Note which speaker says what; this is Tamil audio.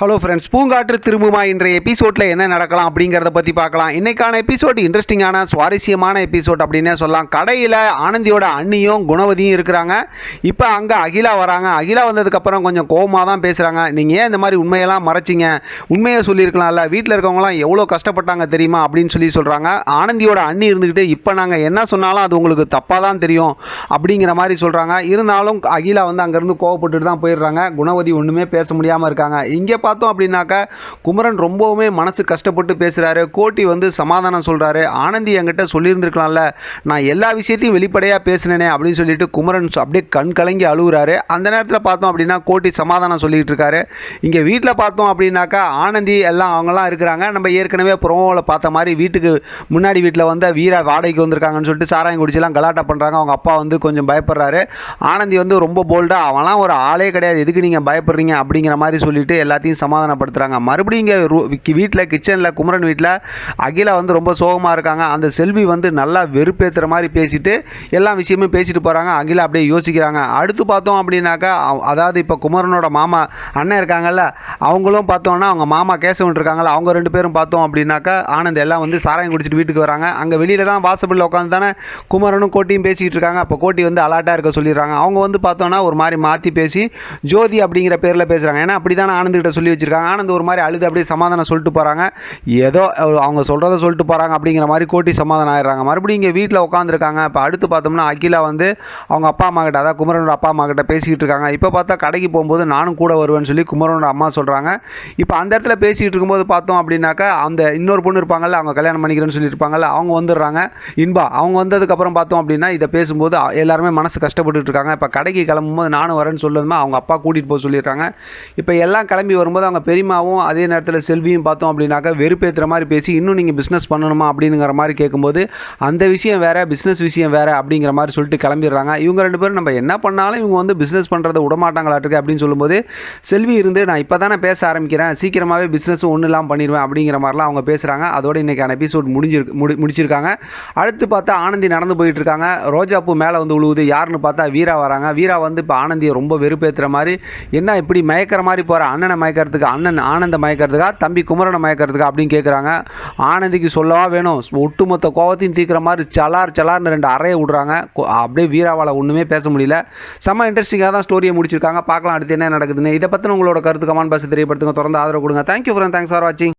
Speaker 1: ஹலோ ஃப்ரெண்ட்ஸ் பூங்காற்று திரும்புமா இன்றைய எபிசோடில் என்ன நடக்கலாம் அப்படிங்கிறத பற்றி பார்க்கலாம். இன்னைக்கான எபிசோட் இன்ட்ரெஸ்டிங்கான சுவாரஸ்யமான எபிசோட் அப்படின்னே சொல்லலாம். கடையில் ஆனந்தியோட அண்ணியும் குணவதியும் இருக்கிறாங்க. இப்போ அங்கே அகிலா வராங்க. அகிலா வந்ததுக்கப்புறம் கொஞ்சம் கோவமாக தான் பேசுகிறாங்க நீங்கள் ஏன் இந்த மாதிரி உண்மையெல்லாம் மறைச்சிங்க? உண்மையை சொல்லியிருக்கலாம்ல. வீட்டில் இருக்கவங்களாம் எவ்வளோ கஷ்டப்பட்டாங்க தெரியுமா? அப்படின்னு சொல்லி சொல்கிறாங்க ஆனந்தியோட அண்ணி இருந்துக்கிட்டு இப்போ நாங்கள் என்ன சொன்னாலும் அது உங்களுக்கு தப்பாக தான் தெரியும் அப்படிங்கிற மாதிரி சொல்கிறாங்க இருந்தாலும் அகிலா வந்து அங்கேருந்து கோவப்பட்டுட்டு தான் போயிடுறாங்க. குணவதி ஒன்றுமே பேச முடியாமல் இருக்காங்க. இங்கே பார்த்தோம் அப்படின்னாக்கா குமரன் ரொம்பவுமே மனசு கஷ்டப்பட்டு பேசுகிறாரு கோட்டி வந்து சமாதானம் சொல்கிறாரு ஆனந்தி என்கிட்ட சொல்லியிருந்துருக்கலாம்ல நான் எல்லா விஷயத்தையும் வெளிப்படையாக பேசினேனே அப்படின்னு சொல்லிட்டு குமரன் அப்படியே கண் கலங்கி அழுகுறாரு. அந்த நேரத்தில் பார்த்தோம் அப்படின்னா கோட்டி சமாதானம் சொல்லிகிட்டு இருக்காரு. இங்கே வீட்டில் பார்த்தோம் அப்படின்னாக்கா ஆனந்தி எல்லாம் அவங்கெல்லாம் இருக்கிறாங்க. நம்ம ஏற்கனவே ப்ரோமோவில் பார்த்த மாதிரி வீட்டுக்கு முன்னாடி வீட்டில் வந்து வீரா வாடகைக்கு வந்திருக்காங்கன்னு சொல்லிட்டு சாராயம் குடிச்செல்லாம் கலாட்டா பண்ணுறாங்க அவங்க அப்பா வந்து கொஞ்சம் பயப்படுறாரு. ஆனந்தி வந்து ரொம்ப போல்டாக அவன்லாம் ஒரு ஆளே கிடையாது. எதுக்கு நீங்கள் பயப்படுறீங்க அப்படிங்கிற மாதிரி சொல்லிட்டு எல்லாத்தையும் சமாதானப்படுத்துகிறாங்க மறுபடியும் இங்கே வீட்டில் கிச்சனில் குமரன் வீட்டில் அகிலா வந்து ரொம்ப சோகமாக இருக்காங்க. அந்த செல்வி வந்து நல்லா வெறுப்பேற்றுற மாதிரி பேசிட்டு எல்லா விஷயமும் பேசிட்டு போகிறாங்க அகிலா அப்படியே யோசிக்கிறாங்க. அடுத்து பார்த்தோம் அப்படின்னாக்கா அதாவது இப்போ குமரனோட மாமா அண்ணன் இருக்காங்கல்ல அவங்களும் பார்த்தோன்னா அவங்க மாமா கேசவன் இருக்காங்கல்ல அவங்க ரெண்டு பேரும் பார்த்தோம் அப்படின்னாக்கா ஆனந்த் எல்லாம் வந்து சாராயம் குடிச்சிட்டு வீட்டுக்கு வராங்க. அங்கே வெளியில் தான் வாசப்பில் உட்காந்து தானே குமரனும் கோட்டியும் பேசிக்கிட்டு இருக்காங்க. அப்போ கோட்டி வந்து அலாட்டாக இருக்க சொல்லிடுறாங்க. அவங்க வந்து பார்த்தோன்னா ஒரு மாதிரி மாற்றி பேசி ஜோதி அப்படிங்கிற பேரில் பேசுகிறாங்க ஏன்னா அப்படி தானே ஆனந்த்கிட்ட சொல்லி வச்சிருக்காங்க. ஆனந்த் ஒரு மாதிரி அழுது அப்படியே சமாதானம் சொல்லிட்டு போகிறாங்க ஏதோ அவங்க சொல்கிறத சொல்லிட்டு போகிறாங்க அப்படிங்கிற மாதிரி கோட்டி சமாதானம் ஆயிடுறாங்க. மறுபடியும் இங்கே வீட்டில் உட்காந்துருக்காங்க இப்போ அடுத்து பார்த்தோம்னா அகிலா வந்து அவங்க அப்பா அம்மா கிட்ட அதாவது குமரனோட அப்பா அம்மா கிட்ட பேசிக்கிட்டு இருக்காங்க. இப்போ பார்த்தா கடைக்கு போகும்போது நானும் கூட வருவேன்னு சொல்லி குமரனோட அம்மா சொல்கிறாங்க இப்போ அந்த இடத்துல பேசிக்கிட்டு இருக்கும்போது பார்த்தோம் அப்படின்னாக்கா அந்த இன்னொரு பொண்ணு இருப்பாங்கல்ல அவங்க கல்யாணம் பண்ணிக்கிறேன்னு சொல்லியிருப்பாங்கல்ல அவங்க வந்துடுறாங்க. இன்பா அவங்க வந்ததுக்கப்புறம் பார்த்தோம் அப்படின்னா இதை பேசும்போது எல்லாருமே மனசு கஷ்டப்பட்டுட்டு இருக்காங்க. இப்போ கடைக்கு கிளம்பும்போது நானும் வரேன்னு சொல்லுதுமா அவங்க அப்பா கூட்டிகிட்டு போக சொல்லியிருக்காங்க இப்போ எல்லாம் கிளம்பி வரும்போது அவங்க பெரியமாவும் அதே நேரத்தில் செல்வியும் பார்த்தோம் அப்படின்னாக்கா வெறுப்பேற்றுற மாதிரி பேசி இன்னும் நீங்கள் பிஸ்னஸ் பண்ணணுமா? அப்படிங்கிற மாதிரி கேட்கும்போது அந்த விஷயம் வேறு பிஸ்னஸ் விஷயம் வேறு அப்படிங்கிற மாதிரி சொல்லிட்டு கிளம்பிடுறாங்க. இவங்க ரெண்டு பேரும் நம்ம என்ன பண்ணாலும் இவங்க வந்து பிஸ்னஸ் பண்ணுறதை விடமாட்டாங்களாட்டுருக்கு அப்படின்னு சொல்லும்போது செல்வி இருந்து நான் இப்போ தானே பேச ஆரம்பிக்கிறேன் சீக்கிரமாகவே பிஸ்னஸும் ஒன்று இல்லாமல் பண்ணிடுவேன் அப்படிங்கிற மாதிரிலாம் அவங்க பேசுகிறாங்க அதோட இன்றைக்கான எபிசோட் முடிஞ்சிருக்கு முடி முடிச்சிருக்காங்க. அடுத்து பார்த்தா ஆனந்தி நடந்து போயிட்டு இருக்காங்க. ரோஜாப்பூ மேலே வந்து உழுவுது. யாருன்னு பார்த்தா வீரா வராங்க. வீரா வந்து இப்போ ஆனந்தியை ரொம்ப வெறுப்பேற்றுற மாதிரி என்ன இப்படி மயக்கிற மாதிரி போகிற அண்ணனை மயக்கிறதுக்கு அண்ணன் ஆனந்த மயக்கிறதுக்கா தம்பி குமரனை மயக்கிறதுக்கா அப்படின்னு கேட்குறாங்க ஆனந்திக்கு சொல்லவா வேணும்? ஒட்டுமொத்த கோவத்தையும் தீர்க்கிற மாதிரி சலார் சலார்னு ரெண்டு அறையை விடுறாங்க. அப்படியே வீராவால் ஒன்றுமே பேச முடியல. செம்ம இன்ட்ரெஸ்டிங்காக தான் ஸ்டோரியை முடிச்சிருக்காங்க. பார்க்கலாம் அடுத்து என்ன நடக்குதுன்னு. இதை பற்றின உங்களோட கருத்து கமான் பாக்ஸ் தெரியப்படுத்துங்க. தொடர்ந்து ஆதரவு கொடுங்க. தேங்க்யூ ஃப்ரெண்ட் தேங்க்ஸ் ஃபார் வாட்சிங்